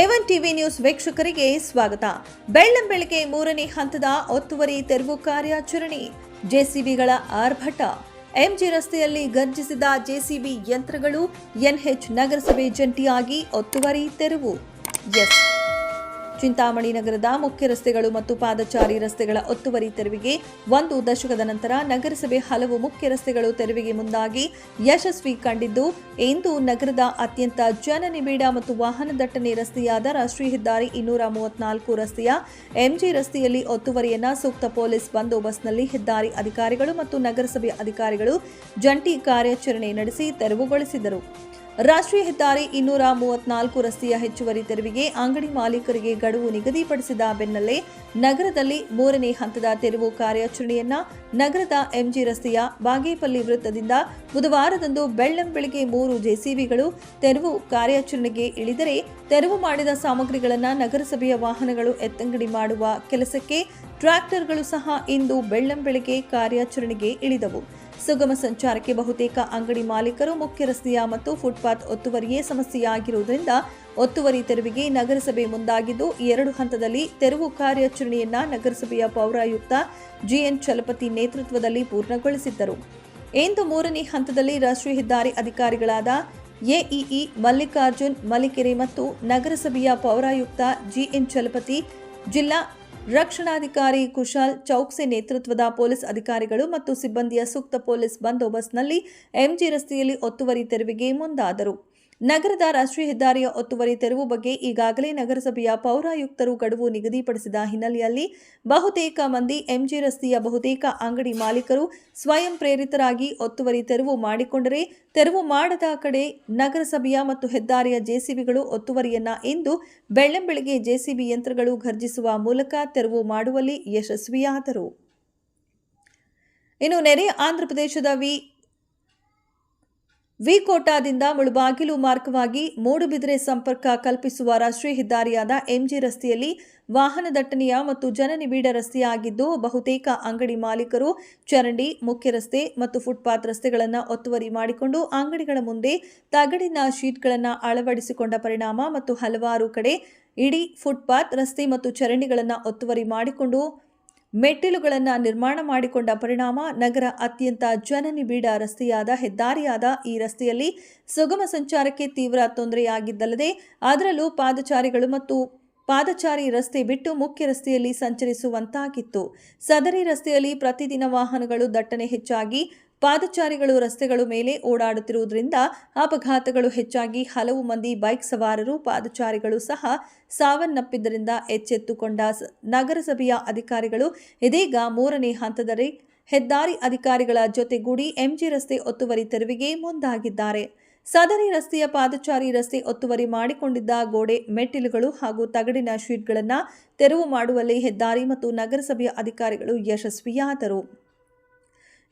A one TV news ವೀಕ್ಷಕರಿಗೆ ಸ್ವಾಗತ. ಬೆಳ್ಳಂಬೆಳಗ್ಗೆ ಮೂರನೇ ಹಂತದ ಒತ್ತುವರಿ ತೆರವು ಕಾರ್ಯಾಚರಣೆ. ಜೆಸಿಬಿಗಳ ಆರ್ಭಟ. ಎಂಜಿ ರಸ್ತೆಯಲ್ಲಿ ಗರ್ಜಿಸಿದ ಜೆಸಿಬಿ ಯಂತ್ರಗಳು ಎನ್ಎಚ್ ನಗರಸಭೆ ಜಂಟಿಯಾಗಿ ಒತ್ತುವರಿ ತೆರವು. ಎಸ್. ಚಿಂತಾಮಣಿ ನಗರದ ಮುಖ್ಯ ರಸ್ತೆಗಳು ಮತ್ತು ಪಾದಚಾರಿ ರಸ್ತೆಗಳ ಒತ್ತುವರಿ ತೆರವಿಗೆ ಒಂದು ದಶಕದ ನಂತರ ನಗರಸಭೆ ಹಲವು ಮುಖ್ಯ ರಸ್ತೆಗಳು ತೆರವಿಗೆ ಮುಂದಾಗಿ ಯಶಸ್ವಿ ಕಂಡಿದ್ದು, ಇಂದು ನಗರದ ಅತ್ಯಂತ ಜನನಿಬಿಡ ಮತ್ತು ವಾಹನ ದಟ್ಟಣೆ ರಸ್ತೆಯಾದ ರಾಷ್ಟ್ರೀಯ ಹೆದ್ದಾರಿ ಇನ್ನೂರ ಮೂವತ್ನಾಲ್ಕು ರಸ್ತೆಯ ಎಂಜಿ ರಸ್ತೆಯಲ್ಲಿ ಒತ್ತುವರಿಯನ್ನ ಸೂಕ್ತ ಪೊಲೀಸ್ ಬಂದೋಬಸ್ತ್ನಲ್ಲಿ ಹೆದ್ದಾರಿ ಅಧಿಕಾರಿಗಳು ಮತ್ತು ನಗರಸಭೆ ಅಧಿಕಾರಿಗಳು ಜಂಟಿ ಕಾರ್ಯಾಚರಣೆ ನಡೆಸಿ ತೆರವುಗೊಳಿಸಿದರು. ರಾಷ್ಟ್ರೀಯ ಹೆದ್ದಾರಿ ಇನ್ನೂರ ಮೂವತ್ನಾಲ್ಕು ರಸ್ತೆಯ ಹೆಚ್ಚುವರಿ ತೆರವಿಗೆ ಅಂಗಡಿ ಮಾಲೀಕರಿಗೆ ಗಡುವು ನಿಗದಿಪಡಿಸಿದ ಬೆನ್ನಲ್ಲೇ ನಗರದಲ್ಲಿ ಮೂರನೇ ಹಂತದ ತೆರವು ಕಾರ್ಯಾಚರಣೆಯನ್ನ ನಗರದ ಎಂಜಿ ರಸ್ತೆಯ ಬಾಗೇಪಲ್ಲಿ ವೃತ್ತದಿಂದ ಬುಧವಾರದಂದು ಬೆಳ್ಳಂಬೆಳಗ್ಗೆ ಮೂರು ಜೆಸಿಬಿಗಳು ತೆರವು ಕಾರ್ಯಾಚರಣೆಗೆ ಇಳಿದರೆ ತೆರವು ಮಾಡಿದ ಸಾಮಗ್ರಿಗಳನ್ನು ನಗರಸಭೆಯ ವಾಹನಗಳು ಎತ್ತಂಗಡಿ ಮಾಡುವ ಕೆಲಸಕ್ಕೆ ಟ್ರ್ಯಾಕ್ಟರ್ಗಳು ಸಹ ಇಂದು ಬೆಳ್ಳಂಬೆಳಗ್ಗೆ ಕಾರ್ಯಾಚರಣೆಗೆ ಇಳಿದವು. ಸುಗಮ ಸಂಚಾರಕ್ಕೆ ಬಹುತೇಕ ಅಂಗಡಿ ಮಾಲೀಕರು ಮುಖ್ಯ ರಸ್ತೆಯ ಮತ್ತು ಫುಟ್ಪಾತ್ ಒತ್ತುವರಿಯೇ ಸಮಸ್ಯೆಯಾಗಿರುವುದರಿಂದ ಒತ್ತುವರಿ ತೆರವಿಗೆ ನಗರಸಭೆ ಮುಂದಾಗಿದ್ದು, ಎರಡು ಹಂತದಲ್ಲಿ ತೆರವು ಕಾರ್ಯಾಚರಣೆಯನ್ನ ನಗರಸಭೆಯ ಪೌರಾಯುಕ್ತ ಜಿಎನ್ ಚಲಪತಿ ನೇತೃತ್ವದಲ್ಲಿ ಪೂರ್ಣಗೊಳಿಸಿದ್ದರು. ಇಂದು ಮೂರನೇ ಹಂತದಲ್ಲಿ ರಾಷ್ಟ್ರೀಯ ಹೆದ್ದಾರಿ ಅಧಿಕಾರಿಗಳಾದ ಎಇಇ ಮಲ್ಲಿಕಾರ್ಜುನ್ ಮಲಿಕೆರೆ ಮತ್ತು ನಗರಸಭೆಯ ಪೌರಾಯುಕ್ತ ಜಿಎನ್ ಚಲಪತಿ ಜಿಲ್ಲಾ ರಕ್ಷಣಾಧಿಕಾರಿ ಕುಶಾಲ್ ಚೌಕ್ಸಿ ನೇತೃತ್ವದ ಪೊಲೀಸ್ ಅಧಿಕಾರಿಗಳು ಮತ್ತು ಸಿಬ್ಬಂದಿಯ ಸೂಕ್ತ ಪೊಲೀಸ್ ಬಂದೋಬಸ್ತ್ನಲ್ಲಿ ಎಂಜಿ ರಸ್ತೆಯಲ್ಲಿ ಒತ್ತುವರಿ ತೆರವಿಗೆ ಮುಂದಾದರು. ನಗರದ ರಾಷ್ಟ್ರೀಯ ಹೆದ್ದಾರಿಯ ಒತ್ತುವರಿ ತೆರವು ಬಗ್ಗೆ ಈಗಾಗಲೇ ನಗರಸಭೆಯ ಪೌರಾಯುಕ್ತರು ಗಡುವು ನಿಗದಿಪಡಿಸಿದ ಹಿನ್ನೆಲೆಯಲ್ಲಿ ಬಹುತೇಕ ಮಂದಿ ಎಂಜಿ ರಸ್ತೆಯ ಬಹುತೇಕ ಅಂಗಡಿ ಮಾಲೀಕರು ಸ್ವಯಂ ಪ್ರೇರಿತರಾಗಿ ಒತ್ತುವರಿ ತೆರವು ಮಾಡಿಕೊಂಡರೆ ತೆರವು ಮಾಡದ ಕಡೆ ನಗರಸಭೆಯ ಮತ್ತು ಹೆದ್ದಾರಿಯ ಜೆಸಿಬಿಗಳು ಒತ್ತುವರಿಯನ್ನ ಇಂದು ಬೆಳ್ಳಂಬೆಳಗ್ಗೆ ಜೆಸಿಬಿ ಯಂತ್ರಗಳು ಘರ್ಜಿಸುವ ಮೂಲಕ ತೆರವು ಮಾಡುವಲ್ಲಿ ಯಶಸ್ವಿಯಾದರು. ಇನ್ನು ನೆರೆ ಆಂಧ್ರಪ್ರದೇಶದ ವಿ ವಿಕೋಟಾದಿಂದ ಮುಳುಬಾಗಿಲು ಮಾರ್ಗವಾಗಿ ಮೂಡುಬಿದಿರೆ ಸಂಪರ್ಕ ಕಲ್ಪಿಸುವ ರಾಷ್ಟ್ರೀಯ ಹೆದ್ದಾರಿಯಾದ ಎಂಜಿ ರಸ್ತೆಯಲ್ಲಿ ವಾಹನ ದಟ್ಟಣೆಯ ಮತ್ತು ಜನನಿಬಿಡ ರಸ್ತೆಯಾಗಿದ್ದು ಬಹುತೇಕ ಅಂಗಡಿ ಮಾಲೀಕರು ಚರಂಡಿ, ಮುಖ್ಯ ರಸ್ತೆ ಮತ್ತು ಫುಟ್ಪಾತ್ ರಸ್ತೆಗಳನ್ನು ಒತ್ತುವರಿ ಮಾಡಿಕೊಂಡು ಅಂಗಡಿಗಳ ಮುಂದೆ ತಗಡಿನ ಶೀಟ್ಗಳನ್ನು ಅಳವಡಿಸಿಕೊಂಡ ಪರಿಣಾಮ ಮತ್ತು ಹಲವಾರು ಕಡೆ ಇಡೀ ಫುಟ್ಪಾತ್, ರಸ್ತೆ ಮತ್ತು ಚರಂಡಿಗಳನ್ನು ಒತ್ತುವರಿ ಮಾಡಿಕೊಂಡು ಮೆಟ್ಟಿಲುಗಳನ್ನು ನಿರ್ಮಾಣ ಮಾಡಿಕೊಂಡ ಪರಿಣಾಮ ನಗರ ಅತ್ಯಂತ ಜನನಿಬಿಡ ರಸ್ತೆಯಾದ ಹೆದ್ದಾರಿಯಾದ ಈ ರಸ್ತೆಯಲ್ಲಿ ಸುಗಮ ಸಂಚಾರಕ್ಕೆ ತೀವ್ರ ತೊಂದರೆಯಾಗಿದ್ದಲ್ಲದೆ, ಅದರಲ್ಲೂ ಪಾದಚಾರಿಗಳು ಮತ್ತು ಪಾದಚಾರಿ ರಸ್ತೆ ಬಿಟ್ಟು ಮುಖ್ಯ ರಸ್ತೆಯಲ್ಲಿ ಸಂಚರಿಸುವಂತಾಗಿತ್ತು. ಸದರಿ ರಸ್ತೆಯಲ್ಲಿ ಪ್ರತಿದಿನ ವಾಹನಗಳು ದಟ್ಟಣೆ ಹೆಚ್ಚಾಗಿ ಪಾದಚಾರಿಗಳು, ರಸ್ತೆಗಳು ಮೇಲೆ ಓಡಾಡುತ್ತಿರುವುದರಿಂದ ಅಪಘಾತಗಳು ಹೆಚ್ಚಾಗಿ ಹಲವು ಮಂದಿ ಬೈಕ್ ಸವಾರರು, ಪಾದಚಾರಿಗಳು ಸಹ ಸಾವನ್ನಪ್ಪಿದ್ದರಿಂದ ಎಚ್ಚೆತ್ತುಕೊಂಡ ನಗರಸಭೆಯ ಅಧಿಕಾರಿಗಳು, ಇದೀಗ ಮೂರನೇ ಹಂತದಲ್ಲಿ ಹೆದ್ದಾರಿ ಅಧಿಕಾರಿಗಳ ಜೊತೆಗೂಡಿ ಎಂಜಿ ರಸ್ತೆ ಒತ್ತುವರಿ ತೆರವಿಗೆ ಮುಂದಾಗಿದ್ದಾರೆ. ಸದರಿ ರಸ್ತೆಯ ಪಾದಚಾರಿ ರಸ್ತೆ ಒತ್ತುವರಿ ಮಾಡಿಕೊಂಡಿದ್ದ ಗೋಡೆ, ಮೆಟ್ಟಿಲುಗಳು ಹಾಗೂ ತಗಡಿನ ಶೀಟ್ಗಳನ್ನು ತೆರವು ಮಾಡುವಲ್ಲಿ ಹೆದ್ದಾರಿ ಮತ್ತು ನಗರಸಭೆಯ ಅಧಿಕಾರಿಗಳು ಯಶಸ್ವಿಯಾದರು.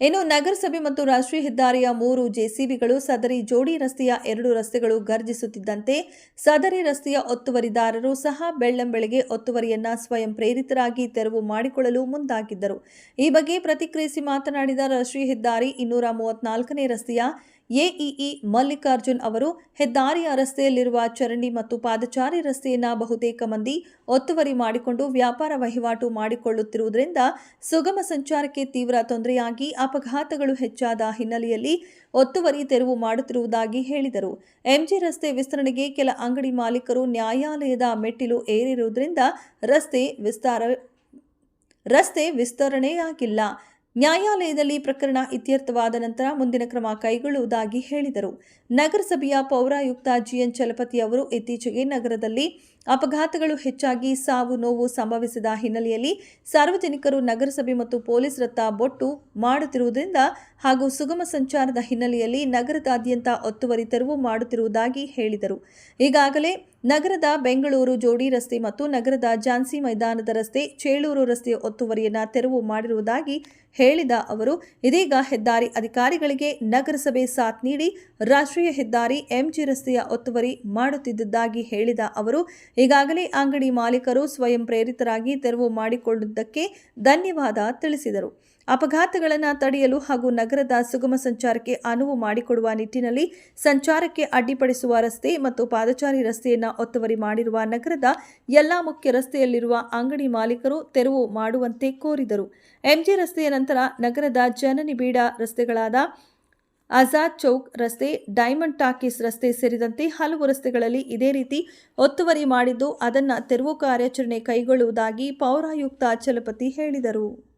ಇನ್ನು ನಗರಸಭೆ ಮತ್ತು ರಾಷ್ಟ್ರೀಯ ಹೆದ್ದಾರಿಯ ಮೂರು ಜೆಸಿಬಿಗಳು ಸದರಿ ಜೋಡಿ ರಸ್ತೆಯ ಎರಡು ರಸ್ತೆಗಳು ಗರ್ಜಿಸುತ್ತಿದ್ದಂತೆ ಸದರಿ ರಸ್ತೆಯ ಒತ್ತುವರಿದಾರರು ಸಹ ಬೆಳ್ಳಂಬೆಳಗ್ಗೆ ಒತ್ತುವರಿಯನ್ನ ಸ್ವಯಂ ಪ್ರೇರಿತರಾಗಿ ತೆರವು ಮಾಡಿಕೊಳ್ಳಲು ಮುಂದಾಗಿದ್ದರು. ಈ ಬಗ್ಗೆ ಪ್ರತಿಕ್ರಿಯಿಸಿ ಮಾತನಾಡಿದ ರಾಷ್ಟ್ರೀಯ ಹೆದ್ದಾರಿ ಇನ್ನೂರ ಮೂವತ್ನಾಲ್ಕನೇ ರಸ್ತೆಯ ಎಇಇ ಮಲ್ಲಿಕಾರ್ಜುನ್ ಅವರು ಹೆದ್ದಾರಿಯ ರಸ್ತೆಯಲ್ಲಿರುವ ಚರಂಡಿ ಮತ್ತು ಪಾದಚಾರಿ ರಸ್ತೆಯನ್ನು ಬಹುತೇಕ ಮಂದಿ ಒತ್ತುವರಿ ಮಾಡಿಕೊಂಡು ವ್ಯಾಪಾರ ವಹಿವಾಟು ಮಾಡಿಕೊಳ್ಳುತ್ತಿರುವುದರಿಂದ ಸುಗಮ ಸಂಚಾರಕ್ಕೆ ತೀವ್ರ ತೊಂದರೆಯಾಗಿ ಅಪಘಾತಗಳು ಹೆಚ್ಚಾದ ಹಿನ್ನೆಲೆಯಲ್ಲಿ ಒತ್ತುವರಿ ತೆರವು ಮಾಡುತ್ತಿರುವುದಾಗಿ ಹೇಳಿದರು. ಎಂಜಿ ರಸ್ತೆ ವಿಸ್ತರಣೆಗೆ ಕೆಲ ಅಂಗಡಿ ಮಾಲೀಕರು ನ್ಯಾಯಾಲಯದ ಮೆಟ್ಟಿಲು ಏರಿರುವುದರಿಂದ ರಸ್ತೆ ವಿಸ್ತಾರ ರಸ್ತೆ ವಿಸ್ತರಣೆಯಾಗಿಲ್ಲ. ನ್ಯಾಯಾಲಯದಲ್ಲಿ ಪ್ರಕರಣ ಇತ್ಯರ್ಥವಾದ ನಂತರ ಮುಂದಿನ ಕ್ರಮ ಕೈಗೊಳ್ಳುವುದಾಗಿ ಹೇಳಿದರು. ನಗರಸಭೆಯ ಪೌರಾಯುಕ್ತ ಜಿಎನ್ ಚಲಪತಿ ಅವರು ಇತ್ತೀಚೆಗೆ ನಗರದಲ್ಲಿ ಅಪಘಾತಗಳು ಹೆಚ್ಚಾಗಿ ಸಾವು ನೋವು ಸಂಭವಿಸಿದ ಹಿನ್ನೆಲೆಯಲ್ಲಿ ಸಾರ್ವಜನಿಕರು ನಗರಸಭೆ ಮತ್ತು ಪೊಲೀಸರತ್ತ ಬೊಟ್ಟು ಮಾಡುತ್ತಿರುವುದರಿಂದ ಹಾಗೂ ಸುಗಮ ಸಂಚಾರದ ಹಿನ್ನೆಲೆಯಲ್ಲಿ ನಗರದಾದ್ಯಂತ ಒತ್ತುವರಿ ತೆರವು ಮಾಡುತ್ತಿರುವುದಾಗಿ ಹೇಳಿದರು. ಈಗಾಗಲೇ ನಗರದ ಬೆಂಗಳೂರು, ಜೋಡಿ ರಸ್ತೆ ಮತ್ತು ನಗರದ ಝಾನ್ಸಿ ಮೈದಾನದ ರಸ್ತೆ, ಚೇಳೂರು ರಸ್ತೆಯ ಒತ್ತುವರಿಯನ್ನು ತೆರವು ಮಾಡಿರುವುದಾಗಿ ಹೇಳಿದ ಅವರು, ಇದೀಗ ಹೆದ್ದಾರಿ ಅಧಿಕಾರಿಗಳಿಗೆ ನಗರಸಭೆ ಸಾಥ್ ನೀಡಿ ರಾಷ್ಟ್ರೀಯ ಹೆದ್ದಾರಿ ಎಂಜಿ ರಸ್ತೆಯ ಒತ್ತುವರಿ ಮಾಡುತ್ತಿದ್ದುದಾಗಿ ಹೇಳಿದ ಅವರು ಈಗಾಗಲೇ ಅಂಗಡಿ ಮಾಲೀಕರು ಸ್ವಯಂ ಪ್ರೇರಿತರಾಗಿ ತೆರವು ಮಾಡಿಕೊಂಡಿದ್ದಕ್ಕೆ ಧನ್ಯವಾದ ತಿಳಿಸಿದರು. ಅಪಘಾತಗಳನ್ನು ತಡೆಯಲು ಹಾಗೂ ನಗರದ ಸುಗಮ ಸಂಚಾರಕ್ಕೆ ಅನುವು ಮಾಡಿಕೊಡುವ ನಿಟ್ಟಿನಲ್ಲಿ ಸಂಚಾರಕ್ಕೆ ಅಡ್ಡಿಪಡಿಸುವ ರಸ್ತೆ ಮತ್ತು ಪಾದಚಾರಿ ರಸ್ತೆಯನ್ನು ಒತ್ತುವರಿ ಮಾಡಿರುವ ನಗರದ ಎಲ್ಲ ಮುಖ್ಯ ರಸ್ತೆಯಲ್ಲಿರುವ ಅಂಗಡಿ ಮಾಲೀಕರು ತೆರವು ಮಾಡುವಂತೆ ಕೋರಿದರು. ಎಂಜಿ ರಸ್ತೆಯ ನಂತರ ನಗರದ ಜನನಿಬಿಡ ರಸ್ತೆಗಳಾದ ಆಜಾದ್ ಚೌಕ್ ರಸ್ತೆ, ಡೈಮಂಡ್ ಟಾಕೀಸ್ ರಸ್ತೆ ಸೇರಿದಂತೆ ಹಲವು ರಸ್ತೆಗಳಲ್ಲಿ ಇದೇ ರೀತಿ ಒತ್ತುವರಿ ಮಾಡಿದ್ದು, ಅದನ್ನು ತೆರವು ಕಾರ್ಯಾಚರಣೆ ಕೈಗೊಳ್ಳುವುದಾಗಿ ಪೌರಾಯುಕ್ತ ಚಲಪತಿ ಹೇಳಿದರು.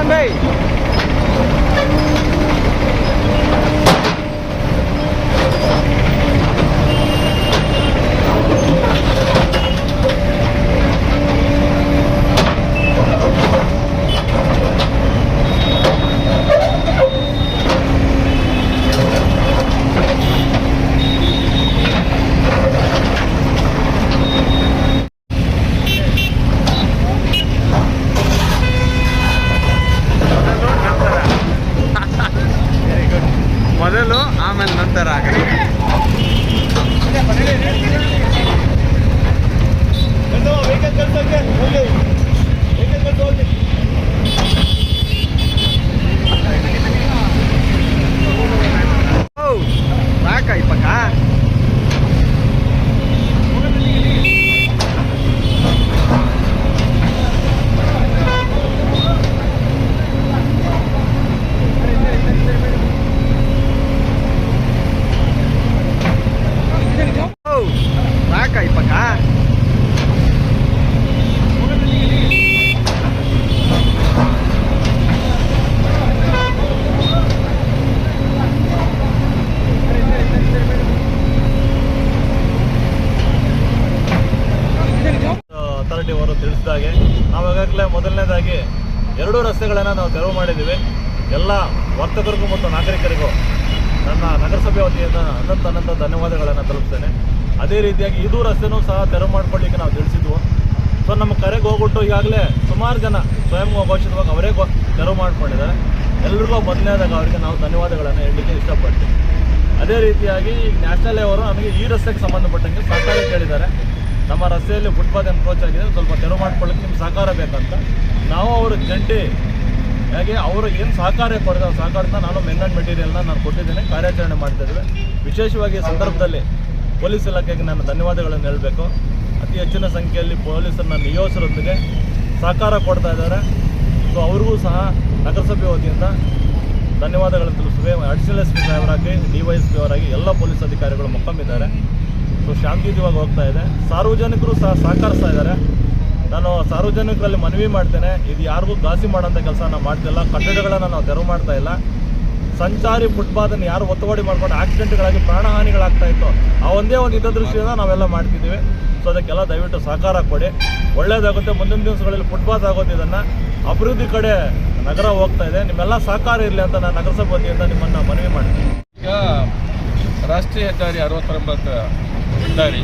આનંદભાઈ ಮೊದಲನೇದಾಗಿ ಎರಡೂ ರಸ್ತೆಗಳನ್ನು ನಾವು ತೆರವು ಮಾಡಿದ್ದೀವಿ. ಎಲ್ಲ ವರ್ತಕರಿಗೂ ಮತ್ತು ನಾಗರಿಕರಿಗೂ ನನ್ನ ನಗರಸಭೆ ವತಿಯಿಂದ ಅನಂತ ಅನಂತ ಧನ್ಯವಾದಗಳನ್ನು ತಲುಪ್ತೇನೆ ಅದೇ ರೀತಿಯಾಗಿ ಇದು ರಸ್ತೆನೂ ಸಹ ತೆರವು ಮಾಡಿಕೊಳ್ಳಿಕ್ಕೆ ನಾವು ತಿಳಿಸಿದ್ವು. ಸೊ ನಮ್ಮ ಕರೆಗೆ ಹೋಗ್ಬಿಟ್ಟು ಈಗಾಗಲೇ ಸುಮಾರು ಜನ ಸ್ವಯಂ ಘೋಷಿತವಾಗಿ ಅವರೇ ತೆರವು ಮಾಡಿಕೊಂಡಿದ್ದಾರೆ. ಎಲ್ರಿಗೂ ಮೊದಲನೇದಾಗ ಅವರಿಗೆ ನಾವು ಧನ್ಯವಾದಗಳನ್ನು ಹೇಳಲಿಕ್ಕೆ ಇಷ್ಟಪಡ್ತೀವಿ ಅದೇ ರೀತಿಯಾಗಿ ನ್ಯಾಷನಲ್ ಅವರು ನಮಗೆ ಈ ರಸ್ತೆಗೆ ಸಂಬಂಧಪಟ್ಟಂಗೆ ಸರ್ಕಾರ ಕೇಳಿದ್ದಾರೆ ನಮ್ಮ ರಸ್ತೆಯಲ್ಲಿ ಫುಟ್ಪಾತ್ ಎನ್ಕ್ರೋಚ್ ಆಗಿದೆ, ಸ್ವಲ್ಪ ತೆರವು ಮಾಡ್ಕೊಳ್ಳೋಕ್ಕೆ ನಿಮ್ಮ ಸಹಕಾರ ಬೇಕಂತ. ನಾವು ಅವರು ಜಂಟಿ ಹಾಗೆ ಅವರು ಏನು ಸಹಕಾರ ಕೊಡ್ತಾರೆ, ಸಹಕಾರದಿಂದ ನಾನು ಮೆಂಗನ್ ಮೆಟೀರಿಯಲ್ನ ನಾನು ಕೊಟ್ಟಿದ್ದೇನೆ, ಕಾರ್ಯಾಚರಣೆ ಮಾಡ್ತಾ ಇದ್ದೇವೆ. ವಿಶೇಷವಾಗಿ ಸಂದರ್ಭದಲ್ಲಿ ಪೊಲೀಸ್ ಇಲಾಖೆಗೆ ನಾನು ಧನ್ಯವಾದಗಳನ್ನು ಹೇಳಬೇಕು. ಅತಿ ಹೆಚ್ಚಿನ ಸಂಖ್ಯೆಯಲ್ಲಿ ಪೊಲೀಸರನ್ನ ನಿಯೋಜಕರೊಂದಿಗೆ ಸಹಕಾರ ಕೊಡ್ತಾ ಇದ್ದಾರೆ. ಸೊ ಅವ್ರಿಗೂ ಸಹ ನಗರಸಭೆ ವತಿಯಿಂದ ಧನ್ಯವಾದಗಳನ್ನು ತಿಳಿಸುವೆ ಅಡಿಷನಲ್ ಎಸ್ ಪಿ ಸಾಹೇಬರಾಗಿ ಡಿ ವೈ ಎಸ್ ಪಿ ಅವರಾಗಿ ಎಲ್ಲ ಪೊಲೀಸ್ ಅಧಿಕಾರಿಗಳು ಮೊಕ್ಕಮಿದ್ದಾರೆ ಸೊ ಶಾಂತಿಯುತವಾಗಿ ಹೋಗ್ತಾ ಇದೆ. ಸಾರ್ವಜನಿಕರು ಸಹ ಸಹಕರಿಸ್ತಾ ಇದ್ದಾರೆ. ನಾನು ಸಾರ್ವಜನಿಕರಲ್ಲಿ ಮನವಿ ಮಾಡ್ತೇನೆ. ಇದು ಯಾರಿಗೂ ಘಾಸಿ ಮಾಡೋಂಥ ಕೆಲಸ ನಾನು ಮಾಡ್ತಿಲ್ಲ. ಕಟ್ಟಡಗಳನ್ನು ನಾವು ತೆರವು ಮಾಡ್ತಾ ಇಲ್ಲ. ಸಂಚಾರಿ ಫುಟ್ಪಾತನ್ನು ಯಾರು ಒತ್ತುವಾಡಿ ಮಾಡ್ಕೊಂಡು ಆಕ್ಸಿಡೆಂಟ್ಗಳಾಗಿ ಪ್ರಾಣಹಾನಿಗಳಾಗ್ತಾ ಇತ್ತು, ಆ ಒಂದೇ ಒಂದು ಹಿತದೃಷ್ಟಿಯಿಂದ ನಾವೆಲ್ಲ ಮಾಡ್ತಿದ್ದೀವಿ. ಸೊ, ಅದಕ್ಕೆಲ್ಲ ದಯವಿಟ್ಟು ಸಹಕಾರ ಕೊಡಿ. ಒಳ್ಳೆಯದಾಗುತ್ತೆ ಮುಂದಿನ ದಿವಸಗಳಲ್ಲಿ ಫುಟ್ಪಾತ್ ಆಗೋದು ಇದನ್ನು. ಅಭಿವೃದ್ಧಿ ಕಡೆ ನಗರ ಹೋಗ್ತಾ ಇದೆ. ನಿಮ್ಮೆಲ್ಲ ಸಹಕಾರ ಇರಲಿ ಅಂತ ನಾನು ನಗರಸಭೆ ವತಿಯಿಂದ ನಿಮ್ಮನ್ನು ಮನವಿ ಮಾಡ್ತೀನಿ. ಈಗ ರಾಷ್ಟ್ರೀಯ ಹೆದ್ದಾರಿ ಅರವತ್ತೊಂಬತ್ತು ಹೆದ್ದಾರಿ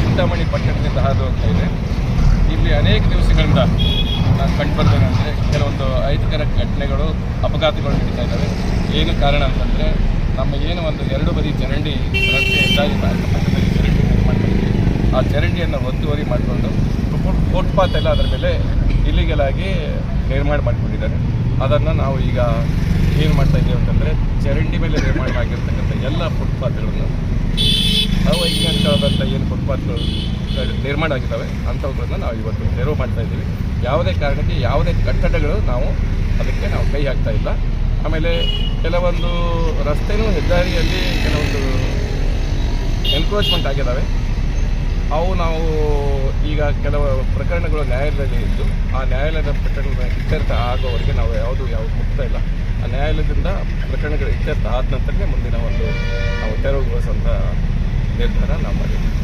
ಚಿಂತಾಮಣಿ ಪಟ್ಟಣದಿಂದ ಹಾದು ಹೋಗ್ತಾ ಇದೆ. ಇಲ್ಲಿ ಅನೇಕ ದಿವಸಗಳಿಂದ ನಾನು ಕಂಡುಬರ್ತೇನೆಂದರೆ ಕೆಲವೊಂದು ಐತಿಕರ ಘಟನೆಗಳು, ಅಪಘಾತಗಳು ನಡೀತಾ ಇದ್ದಾವೆ. ಏನು ಕಾರಣ ಅಂತಂದರೆ ನಮ್ಮ ಏನು ಒಂದು ಎರಡು ಬದಿ ಚರಂಡಿ ರಸ್ತೆ ಹೆದ್ದಾರಿ ಪಕ್ಕದಲ್ಲಿ ಚರಂಡಿ ನಿರ್ಮಾಣ ಮಾಡಿದ್ವಿ. ಆ ಚರಂಡಿಯನ್ನು ಒತ್ತುವರಿ ಮಾಡಿಕೊಂಡು ಫುಟ್ಪಾತ್ ಎಲ್ಲ ಅದರ ಮೇಲೆ ಇಲ್ಲಿಗೆಲ್ಲ ಆಗಿ ನಿರ್ಮಾಣ ಮಾಡಿಕೊಂಡಿದ್ದಾರೆ. ಅದನ್ನು ನಾವು ಈಗ ಏನು ಮಾಡ್ತಾ ಇದ್ದೇವೆ ಅಂತಂದರೆ ಚರಂಡಿ ಮೇಲೆ ನಿರ್ಮಾಣವಾಗಿರ್ತಕ್ಕಂಥ ಎಲ್ಲ ಫುಟ್ಪಾತ್ಗಳನ್ನು ಅವೈಜ್ಞಾನಿಕವಾದಂಥ ಏನು ಫುಟ್ಪಾತ್ಗಳು ನಿರ್ಮಾಣ ಆಗಿದ್ದಾವೆ, ಅಂಥವುಗಳನ್ನು ನಾವು ಇವತ್ತು ತೆರವು ಮಾಡ್ತಾ ಇದ್ದೀವಿ. ಯಾವುದೇ ಕಾರಣಕ್ಕೆ ಯಾವುದೇ ಕಟ್ಟಡಗಳು ನಾವು ಅದಕ್ಕೆ ನಾವು ಕೈ ಹಾಕ್ತಾ ಇಲ್ಲ. ಆಮೇಲೆ ಕೆಲವೊಂದು ರಸ್ತೆನೂ ಹೆದ್ದಾರಿಯಲ್ಲಿ ಕೆಲವೊಂದು ಎನ್ಕ್ರೋಚ್ಮೆಂಟ್ ಆಗಿದ್ದಾವೆ. ಅವು ನಾವು ಈಗ ಕೆಲವು ಪ್ರಕರಣಗಳು ನ್ಯಾಯಾಲಯದಲ್ಲಿ ಇದ್ದು, ಆ ನ್ಯಾಯಾಲಯದ ಪ್ರಕರಣಗಳ ಇತ್ಯರ್ಥ ಆಗೋವರೆಗೆ ನಾವು ಯಾವುದು ಯಾವ ಮುಕ್ತ ಇಲ್ಲ. ನ್ಯಾಯಾಲಯದಿಂದ ಪ್ರಕರಣಗಳು ಇತ್ಯರ್ಥ ಆದ ನಂತರನೇ ಮುಂದಿನ ಒಂದು ನಾವು ತೆರವುಗೊಳಿಸುವಂಥ ನಿರ್ಧಾರ ನಾವು ಮಾಡಿದ್ದೀವಿ